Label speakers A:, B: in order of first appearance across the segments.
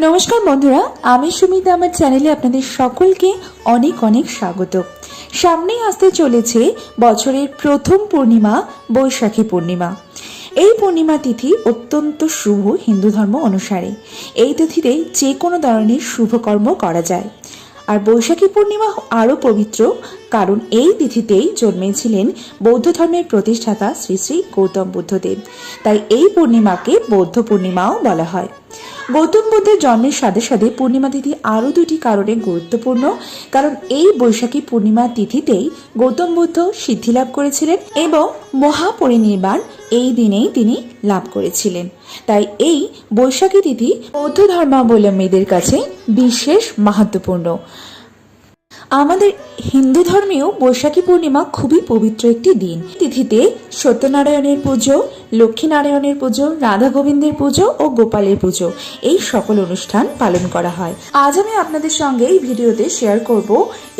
A: নমস্কার বন্ধুরা, আমি সুমিতা, আমার চ্যানেলে আপনাদের সকলকে অনেক অনেক স্বাগত। সামনেই আসতে চলেছে বছরের প্রথম পূর্ণিমা, বৈশাখী পূর্ণিমা। এই পূর্ণিমা তিথি অত্যন্ত শুভ হিন্দু ধর্ম অনুসারে। এই তিথিতে যে কোনো ধরনের শুভকর্ম করা যায়। আর বৈশাখী পূর্ণিমা আরও পবিত্র, কারণ এই তিথিতেই জন্মেছিলেন বৌদ্ধ ধর্মের প্রতিষ্ঠাতা শ্রী শ্রী গৌতম বুদ্ধদেব। তাই এই পূর্ণিমাকে বৌদ্ধ পূর্ণিমাও বলা হয়। গৌতম বুদ্ধের জন্মের সাথে সাথে পূর্ণিমা তিথি আরও দুটি কারণে গুরুত্বপূর্ণ, কারণ এই বৈশাখী পূর্ণিমা তিথিতেই গৌতম বুদ্ধ সিদ্ধি লাভ করেছিলেন এবং মহাপরিনির্বাণ এই দিনেই তিনি লাভ করেছিলেন। তাই এই বৈশাখী তিথি বৌদ্ধ ধর্মাবলম্বীদের কাছে বিশেষ মাহাত্মপূর্ণ আমাদের হিন্দু ধর্মেও বৈশাখী পূর্ণিমা খুবই পবিত্র একটি দিন। তিথিতে সত্যনারায়ণের পুজো, লক্ষ্মীনারায়ণের পুজো রাধা গোবিন্দের পুজো ও গোপালের পুজো এই সকল অনুষ্ঠান পালন করা হয়। আজ আমি আপনাদের সঙ্গে এই ভিডিওতে শেয়ার করব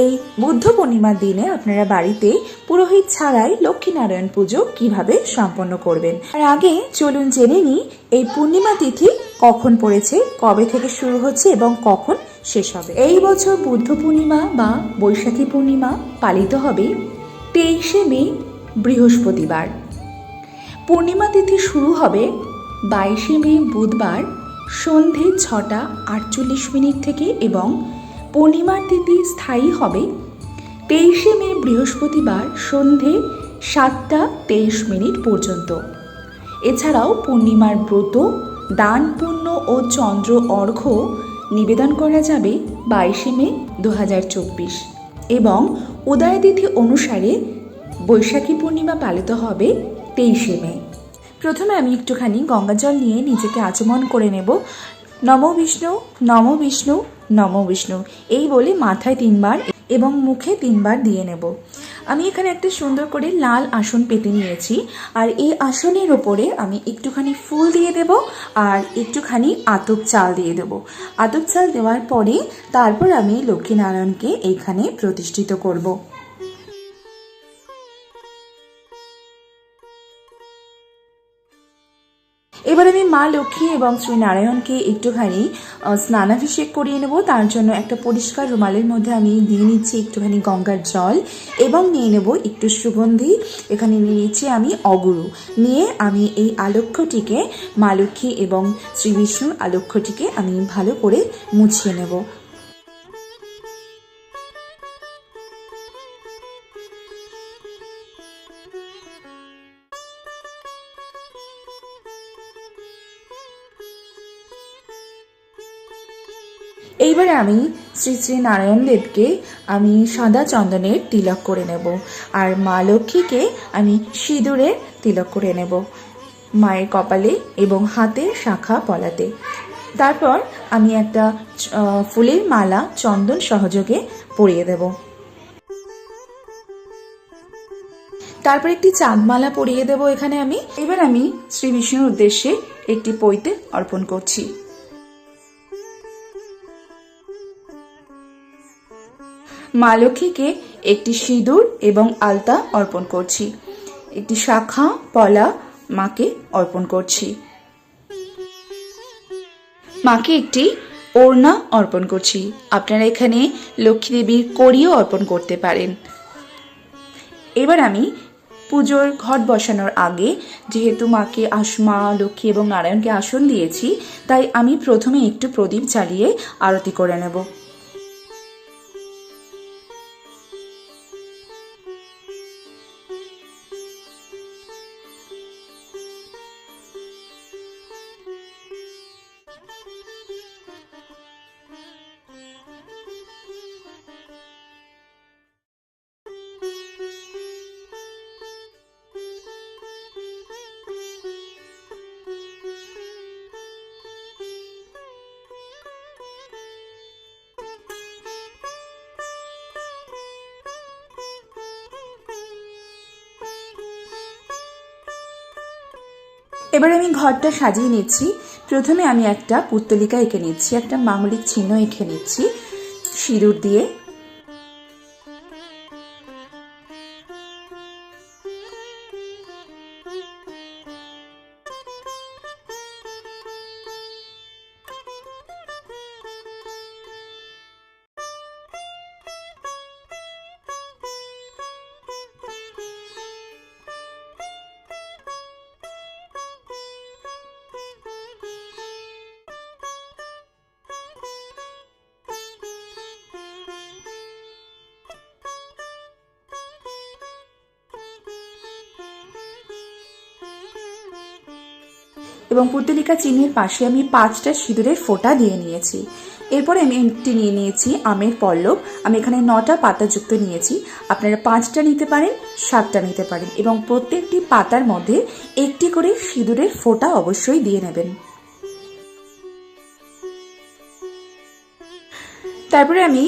A: এই বুদ্ধ পূর্ণিমার দিনে আপনারা বাড়িতে পুরোহিত ছাড়াই লক্ষ্মীনারায়ণ পুজো কীভাবে সম্পন্ন করবেন? আর আগে চলুন জেনে নিই, এই পূর্ণিমা তিথি কখন পড়েছে, কবে থেকে শুরু হচ্ছে এবং কখন শেষ হবে। এই বছর বুদ্ধ পূর্ণিমা বা বৈশাখী পূর্ণিমা পালিত হবে তেইশে মে, বৃহস্পতিবার। পূর্ণিমা তিথি শুরু হবে বাইশে মে, বুধবার সন্ধে ছটা আটচল্লিশ মিনিট থেকে এবং পূর্ণিমার তিথি স্থায়ী হবে তেইশে মে, বৃহস্পতিবার সন্ধে সাতটা তেইশ মিনিট পর্যন্ত। এছাড়াও পূর্ণিমার ব্রত দান পুণ্য ও চন্দ্র অর্ঘ্য নিবেদন করা যাবে বাইশে মে দু হাজার চব্বিশ। এবং উদয়তিথি অনুসারে বৈশাখী পূর্ণিমা পালিত হবে তেইশে মে। প্রথমে আমি একটুখানি গঙ্গা জল নিয়ে নিজেকে আচমন করে নেব। নম বিষ্ণু নম বিষ্ণু নম বিষ্ণু। এই বলে মাথায় তিনবার এবং মুখে তিনবার দিয়ে নেব। আমি এখানে একটা সুন্দর করে লাল আসন পেতে নিয়েছি, আর এই আসনের ওপরে আমি একটুখানি ফুল দিয়ে দেব আর একটুখানি আতপ চাল দিয়ে দেব। আতপ চাল দেওয়ার পরে তারপর আমি লক্ষ্মীনারায়ণকে এখানে প্রতিষ্ঠিত করব। মা লক্ষ্মী এবং শ্রী নারায়ণকে একটুখানি স্নানাভিষেক করিয়ে নেব। তার জন্য একটা পরিষ্কার রুমালের মধ্যে আমি দিয়ে নিচ্ছি একটুখানি গঙ্গার জল এবং নিয়ে নেব একটু সুগন্ধি। এখানে নিয়ে নিচ্ছি আমি অগুরু। নিয়ে আমি এই আলক্ষ্যটিকে মা লক্ষ্মী এবং শ্রী বিষ্ণুর আলক্ষ্যটিকে আমি ভালো করে মুছিয়ে নেব। আমি শ্রী শ্রী নারায়ণ দেবকে আমি সাদা চন্দনের তিলক করে নেব আর মা লক্ষ্মীকে আমি সিঁদুরের তিলক করে নেব মায়ের কপালে এবং হাতে শাখা পলাতে। তারপর আমি একটা ফুলের মালা চন্দন সহযোগে পরিয়ে দেব। তারপর একটি চাঁদমালা পরিয়ে দেব এখানে আমি। এবার আমি শ্রী বিষ্ণুর উদ্দেশ্যে একটি পৈতে অর্পণ করছি। মা লক্ষ্মীকে একটি সিঁদুর এবং আলতা অর্পণ করছি। একটি শাখা পলা মাকে অর্পণ করছি। মাকে একটি ওড়না অর্পণ করছি। আপনারা এখানে লক্ষ্মী দেবীর কড়িও অর্পণ করতে পারেন। এবার আমি পুজোর ঘট বসানোর আগে, যেহেতু মাকে আসমা, লক্ষ্মী এবং নারায়ণকে আসন দিয়েছি, তাই আমি প্রথমে একটু প্রদীপ জ্বালিয়ে আরতি করে নেব। এবার আমি ঘরটা সাজিয়ে নিচ্ছি। প্রথমে আমি একটা পুত্তলিকা এঁকে নিচ্ছি, একটা মাঙ্গলিক চিহ্ন এঁকে নিচ্ছি, সিঁদুর দিয়ে। এবং পুতলিকা চিহ্নের পাশে আমি পাঁচটা সিঁদুরের ফোঁটা দিয়ে নিয়েছি। এরপরে আমি একটি নিয়ে নিয়েছি আমের পল্লব। আমি এখানে নটা পাতাযুক্ত নিয়েছি। আপনারা পাঁচটা নিতে পারেন, সাতটা নিতে পারেন এবং প্রত্যেকটি পাতার মধ্যে একটি করে সিঁদুরের ফোঁটা অবশ্যই দিয়ে নেবেন। তারপরে আমি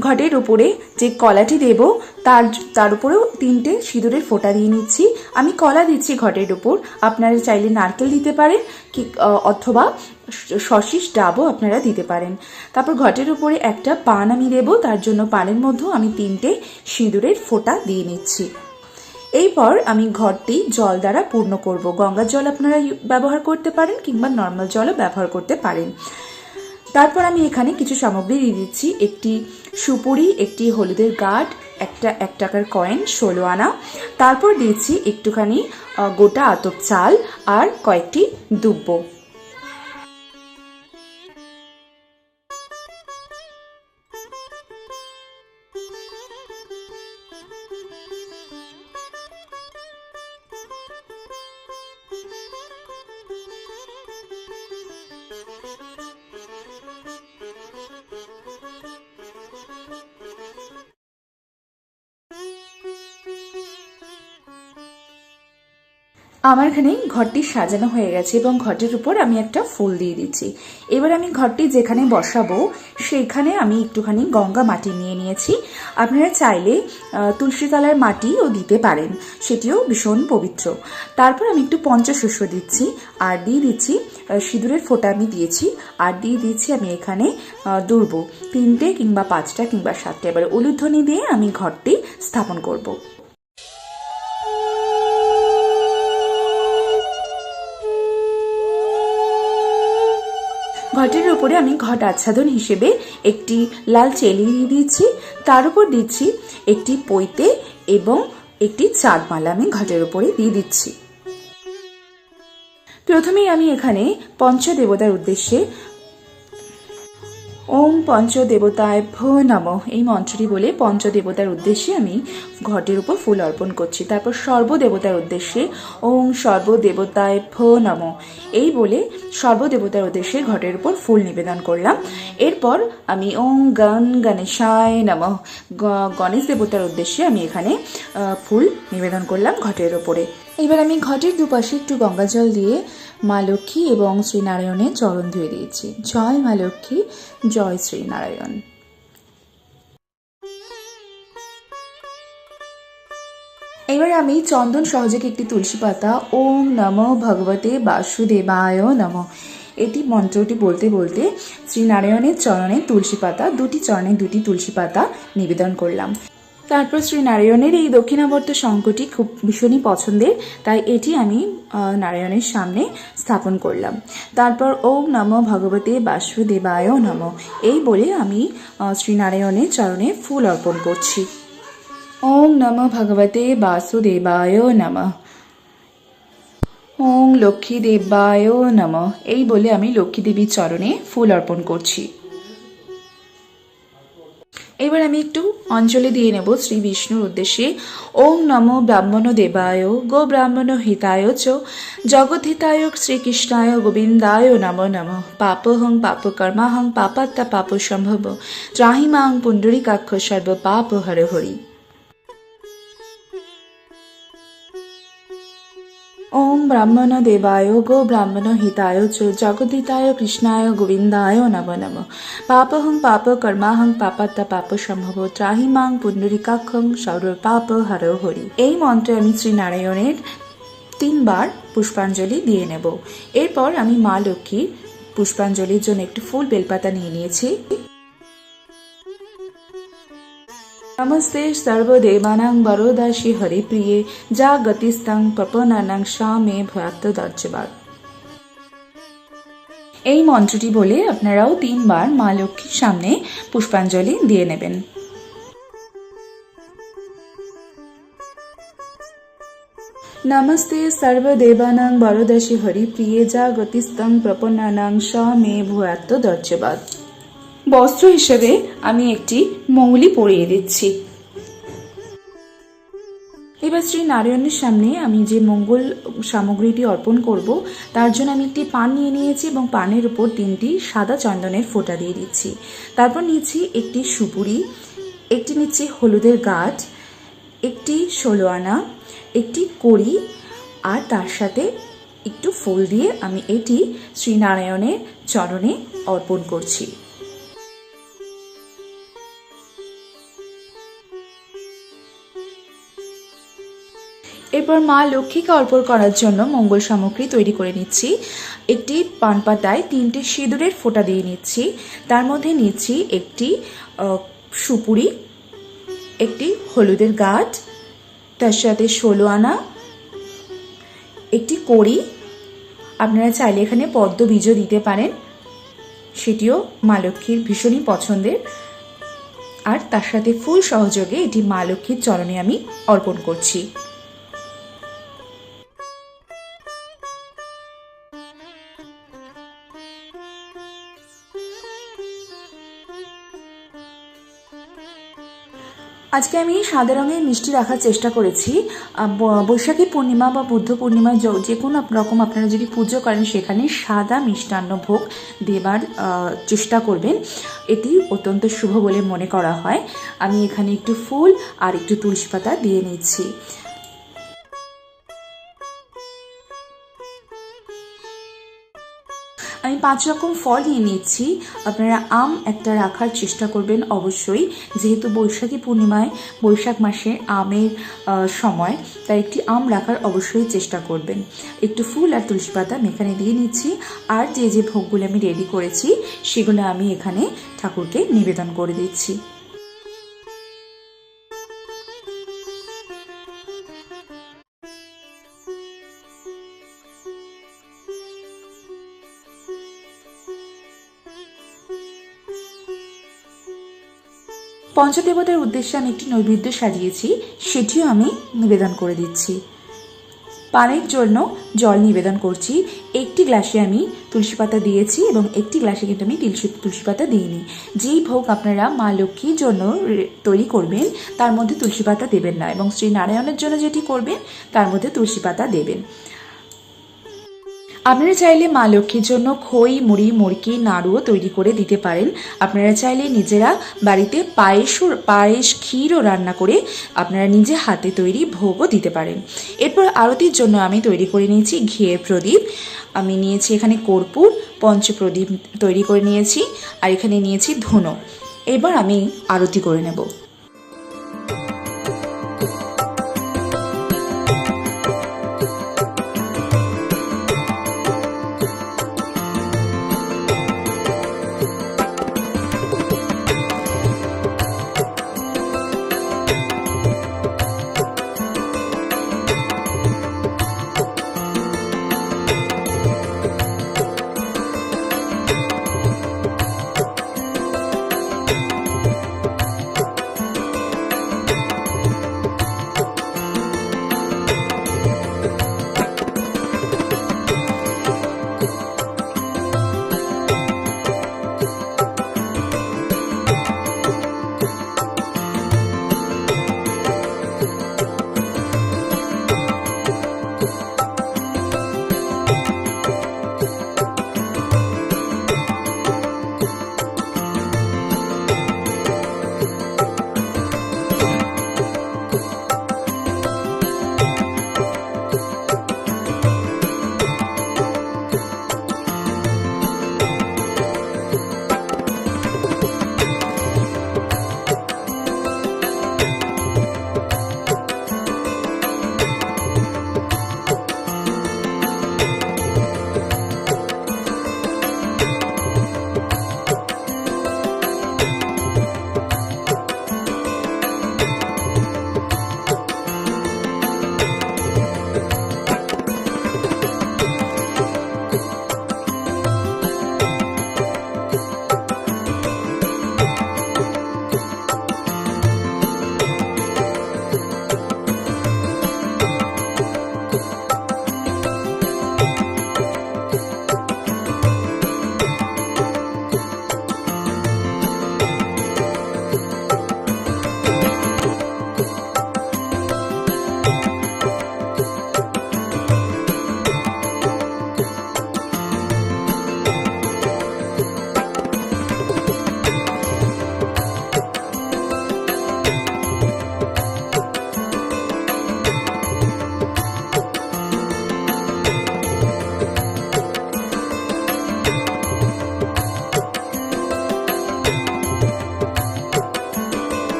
A: ঘটের উপরে যে কলাটি দেব, তার তার উপরেও তিনটে সিঁদুরের ফোঁটা দিয়ে নিচ্ছি। আমি কলা দিচ্ছি ঘটের উপর। আপনারা চাইলে নারকেল দিতে পারেন, কি অথবা সশিস ডাবও আপনারা দিতে পারেন। তারপর ঘটের উপরে একটা পান আমি দেব, তার জন্য পানের মধ্যেও আমি তিনটে সিঁদুরের ফোঁটা দিয়ে নিচ্ছি। এরপর আমি ঘরটি জল দ্বারা পূর্ণ করব। গঙ্গার জল আপনারা ব্যবহার করতে পারেন কিংবা নর্মাল জলও ব্যবহার করতে পারেন। তারপর আমি এখানে কিছু সামগ্রী দিয়ে দিচ্ছি একটি সুপুরি, একটি হলুদের গাঢ়, একটা এক টাকার কয়েন ষোলো আনা। তারপর দিয়েছি একটুখানি গোটা আতপ চাল আর কয়েকটি দুব্ব। আমার এখানে ঘরটি সাজানো হয়ে গেছে এবং ঘরটির উপর আমি একটা ফুল দিয়ে দিচ্ছি। এবার আমি ঘরটি যেখানে বসাবো সেখানে আমি একটুখানি গঙ্গা মাটি নিয়ে নিয়েছি। আপনারা চাইলে আহ, তুলসী তলার মাটিও দিতে পারেন সেটিও ভীষণ পবিত্র। তারপর আমি একটু পঞ্চশস্য দিচ্ছি আর দিয়ে দিচ্ছি সিঁদুরের ফোঁটা আমি দিয়েছি আর দিয়ে দিচ্ছি আমি এখানে দুর্ব তিনটে কিংবা পাঁচটা কিংবা সাতটা। এবার উলুধ্বনি দিয়ে আমি ঘরটি স্থাপন করব। ঘটের উপরে আমি ঘট আচ্ছাদন হিসেবে একটি লাল চেলি দিয়ে দিয়েছি। তার উপর দিচ্ছি একটি পৈতে এবং একটি চাঁদমালা আমি ঘটের উপরে দিয়ে দিচ্ছি। প্রথমেই আমি এখানে পঞ্চদেবতার উদ্দেশ্যে ওম পঞ্চদেবতায় ভো নম। এই মন্ত্রটি বলে পঞ্চদেবতার উদ্দেশ্যে আমি ঘটের উপর ফুল অর্পণ করছি। তারপর সর্বদেবতার উদ্দেশ্যে ওম সর্বদেবতায় ভো নম। এই বলে সর্বদেবতার উদ্দেশ্যে ঘটের উপর ফুল নিবেদন করলাম। এরপর আমি ওম গণ গণেশায় নম। গণেশ দেবতার উদ্দেশ্যে আমি এখানে ফুল নিবেদন করলাম ঘটের উপরে। এবার আমি ঘটের দুপাশে একটু গঙ্গা জল দিয়ে মা লক্ষ্মী এবং শ্রীনারায়ণের চরণ ধুয়ে দিয়েছি। জয় মা লক্ষ্মী, জয় শ্রীনারায়ণ। এবার আমি চন্দন সহযোগে একটি তুলসী পাতা, ওম নম ভগবতে বাসুদেবায় নম। এটি মন্ত্রটি বলতে বলতে শ্রীনারায়ণের চরণে তুলসী পাতা, দুটি চরণে দুটি তুলসী পাতা নিবেদন করলাম। তারপর শ্রী নারায়ণের এই দক্ষিণাবর্ত শঙ্কটি খুব ভীষণই পছন্দের তাই এটি আমি নারায়ণের সামনে স্থাপন করলাম। তারপর ওম নম ভগবতে বাসুদেবায় নম এই বলে আমি আহ, শ্রী নারায়ণের চরণে ফুল অর্পণ করছি। ওম নম ভগবতে বাসুদেবায় নম। ওম লক্ষ্মী দেবায় নম এই বলে আমি লক্ষ্মী দেবীর চরণে ফুল অর্পণ করছি। এবার আমি একটু অঞ্জলি দিয়ে নেব শ্রী বিষ্ণুর উদ্দেশ্যে। ওম নম ব্রাহ্মণ দেবায়, গো ব্রাহ্মণ হিতায় চ, জগদ্ধিতায় শ্রীকৃষ্ণায় গোবিন্দায় নম নম। পাপহং পাপ কর্মাহং পাপাত্তা পাপ সম্ভব ত্রাহিমাং পুণ্ডরীকাক্ষ সর্ব পাপ হর হরি ওম ব্রাহ্মণ দেবায় গো ব্রাহ্মণ হিতায় চ জগদ্ধিতায় কৃষ্ণায় গোবিন্দায় নম নম পাপহং পাপ কর্মাহং পাপাত্তা পাপ সম্ভব। ত্রাহি মাং পুণ্ডরিকাক্ষং সর্ব পাপ হর হরি এই মন্ত্রে আমি শ্রী নারায়ণের তিনবার পুষ্পাঞ্জলি দিয়ে নেব। এরপর আমি মা লক্ষ্মীর পুষ্পাঞ্জলির জন্য একটি ফুল বেলপাতা নিয়ে নিয়েছি। নমস্তে সর্বদেবানাং বরোদাসী হরিপ্রিয়ে যা গতিস্তং পপনানাং সা মে ভয়াত্ম দর্জবাদ এই মন্ত্রটি বলে আপনারাও তিনবার মা লক্ষ্মীর সামনে পুষ্পাঞ্জলি দিয়ে নেবেন। নমস্তে সর্বদেবানাং বরোদাসী হরিপ্রিয়ে, যা গতিস্তং প্রপন্নানাং সা মে ভূয়াত্ম দর্জবাদ। বস্ত্র হিসেবে আমি একটি মৌলি পরিয়ে দিচ্ছি। এবার শ্রী নারায়ণের সামনে আমি যে মঙ্গল সামগ্রীটি অর্পণ করব, তার জন্য আমি একটি পান নিয়ে নিয়েছি এবং পানের উপর তিনটি সাদা চন্দনের ফোঁটা দিয়ে দিচ্ছি। তারপর নিয়েছি একটি সুপুরি, একটি নিচ্ছি হলুদের গাছ একটি ষোলো আনা, একটি কড়ি, আর তার সাথে একটু ফুল দিয়ে আমি এটি শ্রীনারায়ণের চরণে অর্পণ করছি। এরপর মা লক্ষ্মীকে অর্পণ করার জন্য মঙ্গল সামগ্রী তৈরি করে নিচ্ছি। একটি পান পাতায় তিনটে সিঁদুরের ফোঁটা দিয়ে নিচ্ছি। তার মধ্যে নিচ্ছি একটি সুপুরি, একটি হলুদের গাছ তার সাথে ষোলো আনা, একটি কড়ি। আপনারা চাইলে এখানে পদ্ম বীজও দিতে পারেন। সেটিও মা লক্ষ্মীর ভীষণই পছন্দের। আর তার সাথে ফুল সহযোগে এটি মা লক্ষ্মীর চরণে আমি অর্পণ করছি। আজকে আমি সাদা রঙের মিষ্টি রাখার চেষ্টা করেছি। বৈশাখী পূর্ণিমা বা বুদ্ধ পূর্ণিমা যে কোনো রকম আপনারা যদি পুজো করেন, সেখানে সাদা মিষ্টান্ন ভোগ দেবার চেষ্টা করবেন। এটি অত্যন্ত শুভ বলে মনে করা হয়। আমি এখানে একটু ফুল আর একটু তুলসী পাতা দিয়ে নিচ্ছি। আমি পাঁচ রকম ফল নিয়ে নিয়েছি আপনারা আম একটা রাখার চেষ্টা করবেন অবশ্যই, যেহেতু বৈশাখী পূর্ণিমায়, বৈশাখ মাসে আমের সময়, তাই একটি আম রাখার অবশ্যই চেষ্টা করবেন। একটু ফুল আর তুলসী পাতা আমি এখানে দিয়ে নিচ্ছি। আর যে যে ভোগগুলো আমি রেডি করেছি, সেগুলো আমি এখানে ঠাকুরকে নিবেদন করে দিচ্ছি। পঞ্চদেবতার উদ্দেশ্যে আমি একটি নৈবেদ্য সাজিয়েছি, সেটিও আমি নিবেদন করে দিচ্ছি। পানের জন্য জল নিবেদন করছি। একটি গ্লাসে আমি তুলসী পাতা দিয়েছি এবং একটি গ্লাসে কিন্তু আমি তুলসী তুলসী পাতা দিইনি। যেই ভোগ আপনারা মা লক্ষ্মীর জন্য তৈরি করবেন, তার মধ্যে তুলসী পাতা দেবেন না এবং শ্রী নারায়ণের জন্য যেটি করবেন, তার মধ্যে তুলসী পাতা দেবেন। আপনারা চাইলে মা লক্ষ্মীর জন্য খই, মুড়ি মুরকি নাড়ুও তৈরি করে দিতে পারেন। আপনারা চাইলে নিজেরা বাড়িতে পায়েসও পায়েস ক্ষীরও রান্না করে আপনারা নিজে হাতে তৈরি ভোগও দিতে পারেন। এরপর আরতির জন্য আমি তৈরি করে নিয়েছি ঘিয়ের প্রদীপ। আমি নিয়েছি এখানে কর্পূর, পঞ্চপ্রদীপ তৈরি করে নিয়েছি আর এখানে নিয়েছি ধুনো। এবার আমি আরতি করে নেব।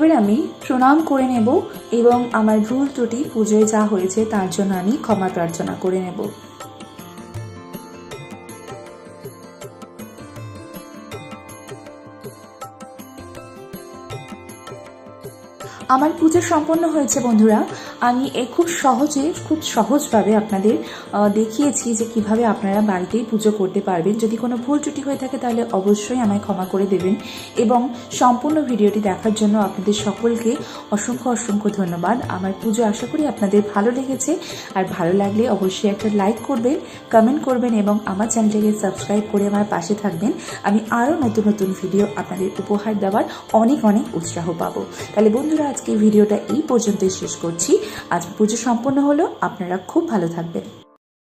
A: এবার আমি প্রণাম করে নেব এবং আমার ভুল ত্রুটি পুজোয় যা হয়েছে তার জন্য আমি ক্ষমা প্রার্থনা করে নেব। আমার পুজো সম্পন্ন হয়েছে, বন্ধুরা। আমি এ খুব সহজে, খুব সহজভাবে আপনাদের দেখিয়েছি যে কীভাবে আপনারা বাড়িতেই পুজো করতে পারবেন। যদি কোনো ভুল ত্রুটি হয়ে থাকে, তাহলে অবশ্যই আমায় ক্ষমা করে দেবেন। এবং সম্পূর্ণ ভিডিওটি দেখার জন্য আপনাদের সকলকে অসংখ্য অসংখ্য ধন্যবাদ। আমার পুজো আশা করি আপনাদের ভালো লেগেছে। আর ভালো লাগলে অবশ্যই একটা লাইক করবেন, কমেন্ট করবেন এবং আমার চ্যানেলটাকে সাবস্ক্রাইব করে আমার পাশে থাকবেন। আমি আরও নতুন নতুন ভিডিও আপনাদের উপহার দেওয়ার অনেক অনেক উৎসাহ পাবো। তাহলে বন্ধুরা, আজকে এই ভিডিওটা এই পর্যন্তই শেষ করছি। আজ পুজো সম্পন্ন হলো। আপনারা খুব ভালো থাকবেন।